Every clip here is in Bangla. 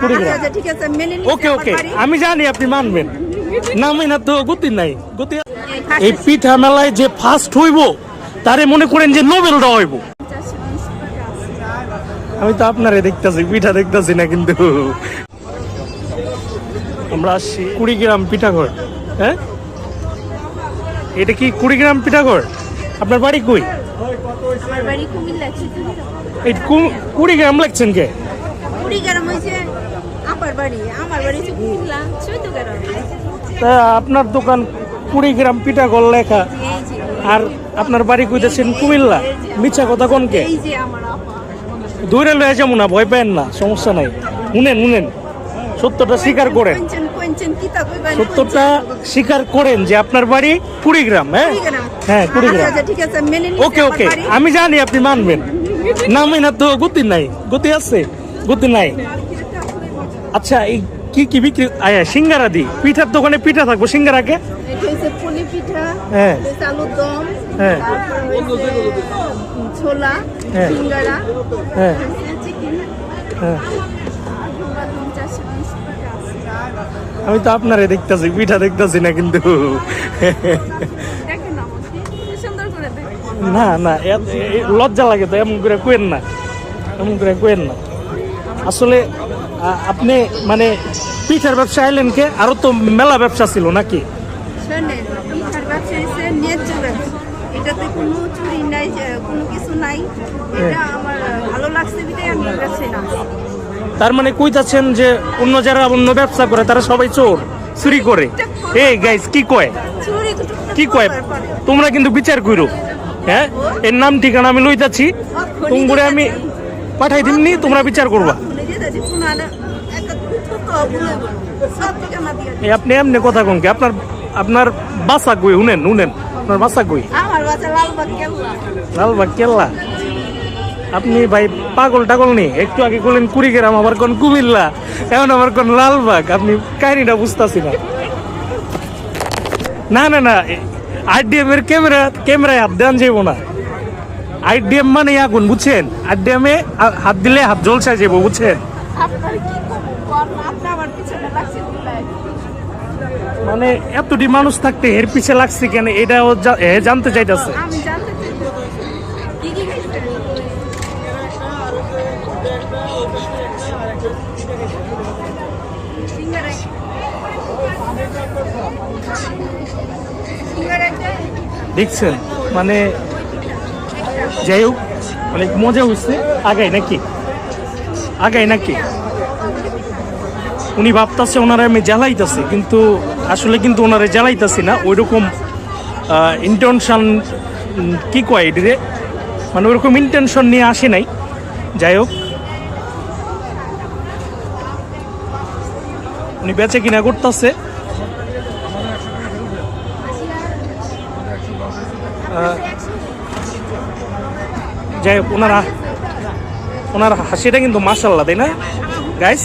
কুড়িগ্রাম আচ্ছা নিচ্ছি ওকে ওকে আমি জানি আপনি মানবেন। না আমি না তো গতি নাই। গতি এই পিঠা মেলায় যে ফার্স্ট হইব তারে মনে করেন যে নোবেলটা হইব। আমি তো আপনারে দেখতাছি পিঠা দেখতাছি না কিন্তু। আমরা আসছি কুড়িগ্রাম পিঠাঘর হ্যাঁ? এটা কি কুড়িগ্রাম পিঠাঘর? আপনার বাড়ি কই। এই কুড়িগ্রাম লাগছেন কে? কুড়িগ্রাম হয়েছে আমার বাড়ি আমার বাড়ি কুমিল্লা চৌদ্দগ্রাম তা আপনার দোকান কুড়িগ্রাম পিঠাঘর লেখা। আর আপনার বাড়ি কইতেছেন কুমিল্লা। মিছা কথা কোনকে দূরে লয়ে যাব না ভয় পেন না সমস্যা নাই। শুনেন শুনেন। সত্যটা স্বীকার করেন। সত্যটা স্বীকার করেন যে আপনার বাড়ি কুড়িগ্রাম হ্যাঁ? হ্যাঁ কুড়িগ্রাম। আচ্ছা মেনে নিচ্ছি ওকে ওকে। আমি জানি আপনি মানবেন। না আমি না তো গতি নাই। গতি আছে? গতি নাই। আচ্ছা এই কি কি বিক্রি? আয়া সিঙ্গারা দি। পিঠার দোকানে পিঠা থাকব সিঙ্গারাকে? হ্যাঁ। হ্যাঁ। ছোলা হ্যাঁ। সিঙ্গারা হ্যাঁ। হ্যাঁ। আমি তো আপনারে দেখতাছি পিঠা দেখতাছি না কিন্তু। না না লজ্জা লাগে তো এমন করে কোয়েন না এমন করে কোয়েন না। আসলে আপনি মানে পিঠার ব্যবসা আইলেন কে? আরও তো মেলা ব্যবসা ছিল নাকি? পিঠার ব্যবসা হচ্ছে ন্যায্য ব্যবসা। এটাতে কোনো চুরি নাই কোনো কিছু নাই। এটা আমার ভালো লাগছে বিধায় আমি ব্যবসায় নামছি তার মানে কইতাছেন যে অন্য যারা অন্য ব্যবসা করে তারা সবাই চোর চুরি করে? এই গাইস কি কয়? কি কয়? তোমরা কিন্তু বিচার করো। হ্যাঁ? এর নাম ঠিকানা আমি লইতাছি। তোমরা আমি পাঠাই দিমনি তোমরা বিচার করবা। আপনি এমনি কথা কোন কি? আপনার আপনার বাসা কই? শুনেন শুনেন। আপনার বাসা কই? লালবাগ কেল্লা। আপনি ভাই পাগল টাগল নেই? একটু আগে করলেন কুড়িগ্রাম আবার কোন কুমিল্লা। এখন আবার কোন লালবাগ। আপনি কাহিনীটা বুঝতেছি না। না না না আইডিএম এর ক্যামেরা ক্যামেরায় হাত দেওয়া যাব না। আইডিএম মানে আগুন বুঝছেন? আইডিএম এ হাত দিলে হাত জলসা যাব বুঝছেন? মানে এতটি মানুষ থাকতে এর পিছে লাগছে কেন? এটা ও জা- এ জানতে চাইতেছে। দেখছেন মানে যাই হোক অনেক মজা হচ্ছে আগাই নাকি? আগাই নাকি? উনি ভাবতাছে ওনারা আমি জ্বালাইতাছে, কিন্তু আসলে কিন্তু ওনারা জ্বালাইতাছি না। ওই রকম ইন্টেনশন কি কয় এটিরে মানে ওরকম ইন্টেনশন নিয়ে আসে নাই। যাই হোক। উনি বেচে কিনা করতেছে। যাই হোক, ওনারা ওনার হাসিটা কিন্তু মাসাল্লাহ তাই না? গাইস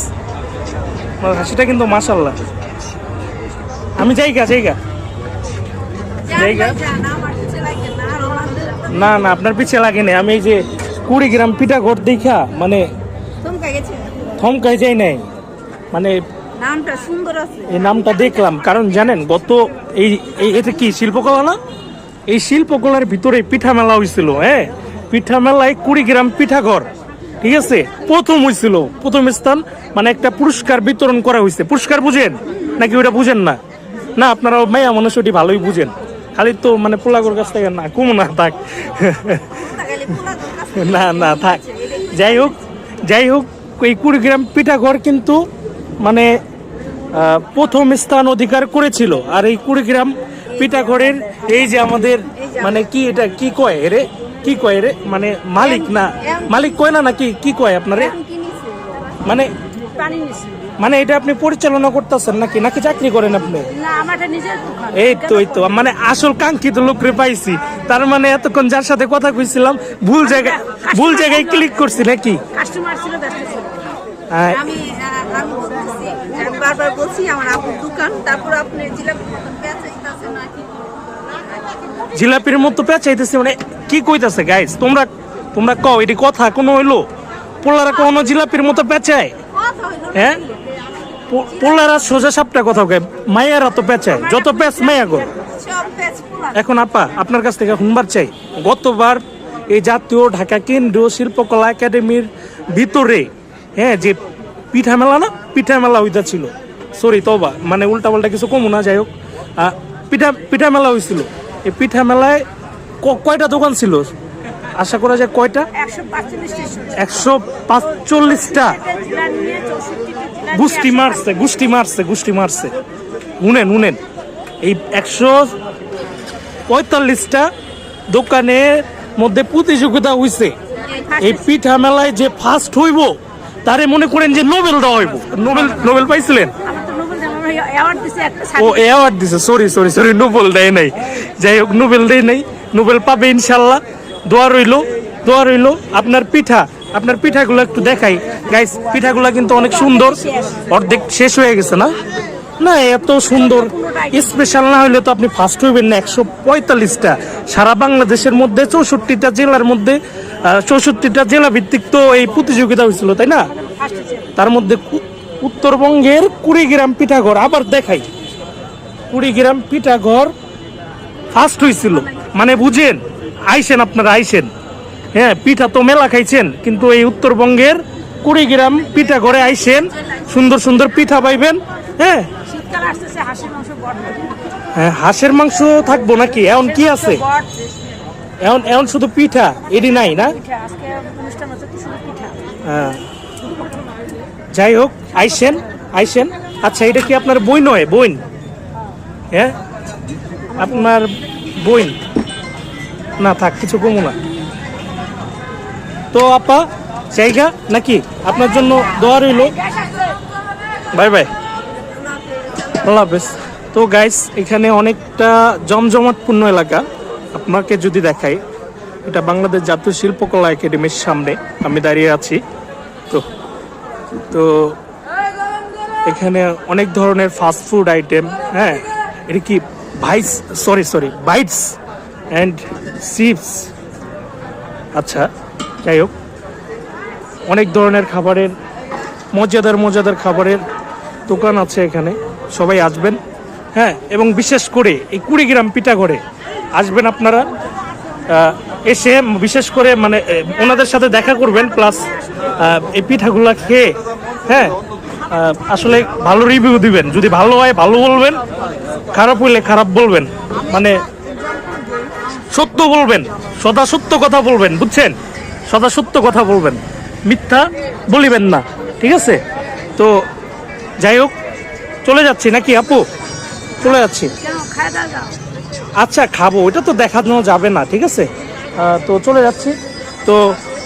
ওনার হাসিটা কিন্তু মাসাল্লাহ আমি যাইগা জায়গা? জান আমার পিছে লাগে না না আপনার পিছে লাগে না আমি এই যে কুড়িগ্রাম পিঠা ঘর দেখা মানে থমকাই যাই নাই। মানে নামটা সুন্দর আছে। এই নামটা দেখলাম। কারণ জানেন গত এই এই- এটা কি শিল্পকলা না? এই শিল্পকলার ভিতরে পিঠা মেলা হয়েছিল হ্যাঁ? পিঠা মেলায় কুড়িগ্রাম পিঠাঘর। ঠিক আছে? প্রথম হয়েছিল প্রথম স্থান মানে একটা পুরস্কার বিতরণ করা হয়েছে পুরস্কার বুঝেন? নাকি ওটা বুঝেন না? না আপনারা মাইয়া মানুষ ওটি ভালোই বুঝেন। খালি তো মানে পোলাগর কাছ থেকে না কমো না থাক। না না থাক। যাই হোক যাই হোক এই কুড়িগ্রাম পিঠাঘর কিন্তু মানে প্রথম স্থান অধিকার করেছিল। আর এই কুড়িগ্রাম পিঠাঘরের এই যে আমাদের মানে কি এটা কি কয় রে কি কয় রে? মানে মালিক না? মালিক কয় না নাকি? কি কয় আপনারে? মানে মানে এটা আপনি পরিচালনা করতেছেন নাকি? নাকি চাকরি করেন আপনি? এই তো এই তো। মানে আসল কাঙ্ক্ষিত লোকরে পাইছি। তার মানে এতক্ষণ যার সাথে কথা কইছিলাম ভুল জায়গায় ভুল জায়গায় ক্লিক করছি নাকি? কাস্টমার ছিল ব্যস্ত ছিল। আমি আমি বলতেছি যে আমি বারবার বলছি আমার আপুর দোকান তারপর আপনি জিলাপি বেচাইতেছে নাকি? জিলাপির মতো পেঁচাইতেছে মানে কি কইতাছে গাইস তোমরা তোমরা কও, এটি কথা কোনো হইল? পোলারা কোনো জিলাপির মতো পেঁচায়? হ্যাঁ? পো- পোলারা সোজা সাপটা কথা কয় মায়েরা তো পেঁচায়, যত পেঁচ মায়া গো। এখন আপা, আপনার কাছ থেকে হুনবার চাই। গতবার এই জাতীয় ঢাকা কেন্দ্রীয় শিল্পকলা একাডেমির ভিতরে হ্যাঁ যে পিঠা মেলা না, পিঠা মেলা ওইটা ছিল সরি তবা মানে উল্টা পাল্টা কিছু কমু না, যাই হোক। পিঠা পিঠা মেলা হয়েছিল এই পিঠা মেলায় কয়টা দোকান ছিল? আশা করা যায় কয়টা? একশো পাঁচচল্লিশটা। গুষ্টি মারছে গুষ্টি মারছে গুষ্টি মারছে। উনেন উনেন। এই একশো পঁয়তাল্লিশটা দোকানের মধ্যে প্রতিযোগিতা হইছে। এই পিঠা মেলায় যে ফার্স্ট হইব তারে মনে করেন যে নোবেল দেওয়া হইব। নোবেল নোবেল পাইছিলেন? ও অ্যাওয়ার্ড দিছে। সরি সরি সরি নোবেল দেয় নাই। যাই হোক নোবেল দেয় নাই। নোবেল পাবে ইনশাল্লাহ। দোয়া রইল দোয়া রইল। আপনার পিঠা, আপনার পিঠাগুলো একটু দেখাই। গাইস পিঠাগুলো কিন্তু অনেক সুন্দর। অর্ধেক শেষ হয়ে গেছে না? না, এত সুন্দর। স্পেশাল না হলে তো আপনি ফার্স্ট হইবেন না। একশো পঁয়তাল্লিশটা। সারা বাংলাদেশের মধ্যে চৌষট্টিটা জেলার মধ্যে চৌষট্টিটা জেলা ভিত্তিক তো এই প্রতিযোগিতা হয়েছিল, তাই না? তার মধ্যে উত্তরবঙ্গের কুড়িগ্রাম পিঠাঘর। আবার দেখাই। কুড়িগ্রাম পিঠাঘর ফার্স্ট হয়েছিল মানে বুঝেন আইসেন আপনারা আইসেন। হ্যাঁ পিঠা তো মেলা খাইছেন কিন্তু এই উত্তরবঙ্গের কুড়িগ্রাম পিঠা ঘরে আইসেন সুন্দর সুন্দর পিঠা পাইবেন হ্যাঁ। হাঁসের মাংস হ্যাঁ হাঁসের মাংস থাকব নাকি? এখন কি আছে? এখন এখন শুধু পিঠা এডি নাই না? হ্যাঁ। যাই হোক আইসেন আইসেন। আচ্ছা এটা কি আপনার বই নয়? বইন? হ্যাঁ? আপনার বইন? না থাক, কিছু কমু না। তো আপা, জায়গা নাকি? আপনার জন্য দোয়া রইল। Bye bye. আল্লাহ হাফেজ। তো গাইস এখানে অনেকটা জমজমাটপূর্ণ এলাকা। আপনাকে যদি দেখাই, এটা বাংলাদেশ জাতীয় শিল্পকলা একাডেমির সামনে। আমি দাঁড়িয়ে আছি। তো তো এখানে অনেক ধরনের ফাস্ট ফুড আইটেম হ্যাঁ? এটা কি? Vice sorry sorry bites and chips আচ্ছা যাই হোক অনেক ধরনের খাবারের, মজাদার মজাদার খাবারের দোকান আছে এখানে। সবাই আসবেন। হ্যাঁ এবং বিশেষ করে এই কুড়ি কুড়িগ্রাম পিঠাগড়ে আসবেন আপনারা। এসে বিশেষ করে মানে ওনাদের সাথে দেখা করবেন প্লাস এই পিঠাগুলা খেয়ে হ্যাঁ আসলে ভালো রিভিউ দিবেন। যদি ভালো হয়, ভালো বলবেন, খারাপ হইলে খারাপ বলবেন। মানে সত্য বলবেন সদা সত্য কথা বলবেন বুঝছেন? সদা সত্য কথা বলবেন। মিথ্যা বলিবেন না ঠিক আছে? তো যাই হোক চলে যাচ্ছি নাকি আপু? চলে যাচ্ছি। আচ্ছা খাব ওটা তো দেখানো যাবে না ঠিক আছে? তো চলে যাচ্ছি। তো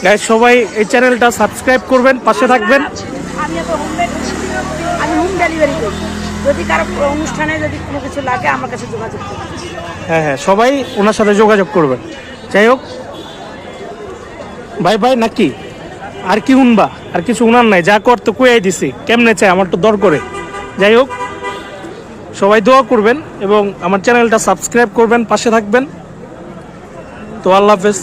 গাইজ সবাই এই চ্যানেলটা সাবস্ক্রাইব করবেন পাশে থাকবেন। আমি হোম ডেলিভারি করি যদি কারও অনুষ্ঠানে যদি কোনো কিছু লাগে আমার কাছে যোগাযোগ হ্যাঁ হ্যাঁ সবাই ওনার সাথে যোগাযোগ করবেন। যাই হোক, ভাই ভাই, নাকি? আর কি উনবা আর কিছু উনার নাই, যা করতে কুয়াই দিছি। কেমনে চাই? আমার তো দর করে। যাই হোক, সবাই দোয়া করবেন এবং আমার চ্যানেলটা সাবস্ক্রাইব করবেন, পাশে থাকবেন। তো আল্লাহ হাফেজ।